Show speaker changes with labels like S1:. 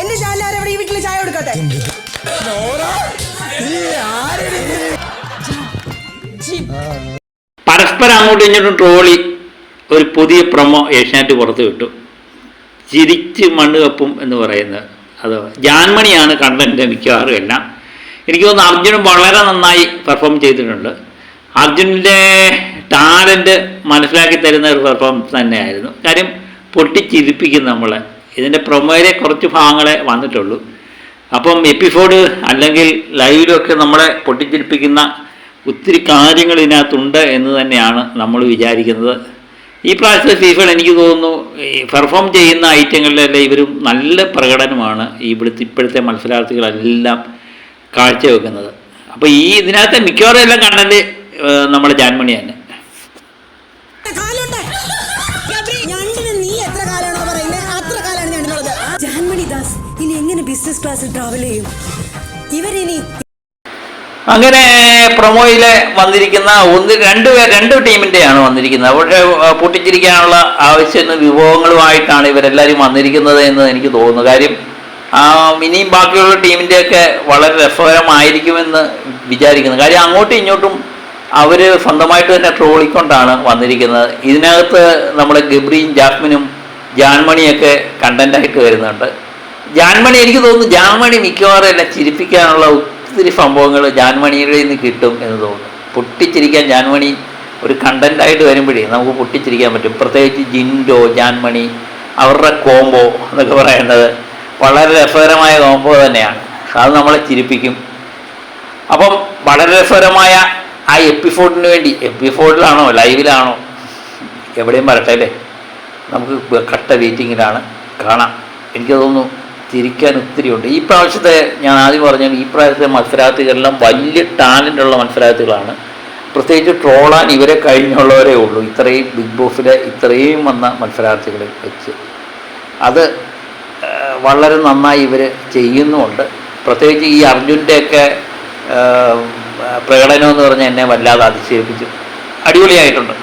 S1: എന്റെ ചാനൽ അവിടെ ഈ വീട്ടിൽ ചായ കൊടുക്കട്ടെ?
S2: പരസ്പരം അങ്ങോട്ടും ഇങ്ങോട്ടും ട്രോളി ഒരു പുതിയ പ്രൊമോ ഏഷ്യാനെറ്റ് പുറത്ത് വിട്ടു. ചിരിച്ച് മണ്ണ് കപ്പും എന്ന് പറയുന്നത് അത് ജാൻമണിയാണ് കണ്ടന്റ് മിക്കവാറും എല്ലാം. എനിക്ക് തോന്നുന്നു അർജുനും വളരെ നന്നായി പെർഫോം ചെയ്തിട്ടുണ്ട്. അർജുനന്റെ ടാലന്റ് മനസ്സിലാക്കി തരുന്ന ഒരു പെർഫോമൻസ് തന്നെയായിരുന്നു. കാര്യം പൊട്ടിച്ചിരിപ്പിക്കും നമ്മളെ. ഇതിന്റെ പ്രൊമോയിലെ കുറച്ച് ഭാഗങ്ങളെ വന്നിട്ടുള്ളൂ. അപ്പം എപ്പിസോഡ് അല്ലെങ്കിൽ ലൈവിലൊക്കെ നമ്മളെ പൊട്ടിച്ചിരിപ്പിക്കുന്ന ഒത്തിരി കാര്യങ്ങൾ ഇതിനകത്തുണ്ട് എന്ന് തന്നെയാണ് നമ്മൾ വിചാരിക്കുന്നത്. ഈ പ്രാവശ്യത്തെ സീസൺ എനിക്ക് തോന്നുന്നു പെർഫോം ചെയ്യുന്ന ഐറ്റങ്ങളിലെല്ലാം ഇവരും നല്ല പ്രകടനമാണ്. ഇവിടുത്തെ ഇപ്പോഴത്തെ മത്സരാർത്ഥികളെല്ലാം കാഴ്ചവെക്കുന്നത്. അപ്പോൾ ഈ ഇതിനകത്തെ മിക്കവാറും എല്ലാം കണ്ടന്റ് നമ്മുടെ ജാൻമണി തന്നെ.
S1: ബിസിനസ് ക്ലാസ്സിൽ ട്രാവൽ ചെയ്യും. ഇവരിനി
S2: അങ്ങനെ പ്രൊമോയിൽ വന്നിരിക്കുന്ന ഒന്ന് രണ്ട് പേർ രണ്ട് ടീമിന്റെയാണ് വന്നിരിക്കുന്നത്. അവരുടെ പൊട്ടിച്ചിരിക്കാനുള്ള ആവശ്യം വിഭവങ്ങളുമായിട്ടാണ് ഇവരെല്ലാവരും വന്നിരിക്കുന്നത് എന്ന് എനിക്ക് തോന്നുന്നു. കാര്യം ഇനിയും ബാക്കിയുള്ള ടീമിന്റെയൊക്കെ വളരെ രസകരമായിരിക്കുമെന്ന് വിചാരിക്കുന്നു. കാര്യം അങ്ങോട്ടും ഇങ്ങോട്ടും അവർ സ്വന്തമായിട്ട് തന്നെ ട്രോളിക്കൊണ്ടാണ് വന്നിരിക്കുന്നത്. ഇതിനകത്ത് നമ്മുടെ ഗബ്രിയും ജാസ്മിനും ജാൻമണിയൊക്കെ കണ്ടന്റായിട്ട് വരുന്നുണ്ട്. ജാൻമണി എനിക്ക് തോന്നുന്നു ജാൻമണി മിക്കവാറും എല്ലാം ചിരിപ്പിക്കാനുള്ള ഒത്തിരി സംഭവങ്ങൾ ജാൻമണിയുടെ നിന്ന് കിട്ടും എന്ന് തോന്നുന്നു. പൊട്ടിച്ചിരിക്കാൻ ജാൻമണി ഒരു കണ്ടന്റായിട്ട് വരുമ്പോഴേ നമുക്ക് പൊട്ടിച്ചിരിക്കാൻ പറ്റും. പ്രത്യേകിച്ച് ജിൻഡോ ജാൻമണി അവരുടെ കോംബോ എന്നൊക്കെ പറയുന്നത് വളരെ രസകരമായ കോംബോ തന്നെയാണ്. അത് നമ്മളെ ചിരിപ്പിക്കും. അപ്പം വളരെ രസകരമായ ആ എപ്പിസോഡിന് വേണ്ടി എപ്പിസോഡിലാണോ ലൈവിലാണോ എവിടെയും വരട്ടെ അല്ലേ? നമുക്ക് കട്ട വെയിറ്റിങ്ങിലാണ് കാണാം. എനിക്ക് തോന്നുന്നു ചിരിക്കാൻ ഒത്തിരി ഉണ്ട് ഈ പ്രാവശ്യത്തെ ഞാൻ ആദ്യം പറഞ്ഞ ഈ പ്രാവശ്യത്തെ മത്സരാർത്ഥികളെല്ലാം വലിയ ടാലന്റ് ഉള്ള മത്സരാർത്ഥികളാണ്. പ്രത്യേകിച്ച് ട്രോളാൻ ഇവരെ കഴിഞ്ഞുള്ളവരേ ഉള്ളൂ. ഇത്രയും ബിഗ് ബോസിലെ ഇത്രയും വന്ന മത്സരാർത്ഥികളെ വെച്ച്. അത് വളരെ നന്നായി ഇവർ ചെയ്യുന്നുമുണ്ട്. പ്രത്യേകിച്ച് ഈ അർജുന്റെയൊക്കെ പ്രകടനം എന്ന് പറഞ്ഞാൽ എന്നെ വല്ലാതെ അതിശയിപ്പിച്ചു. അടിപൊളിയായിട്ടുണ്ട്.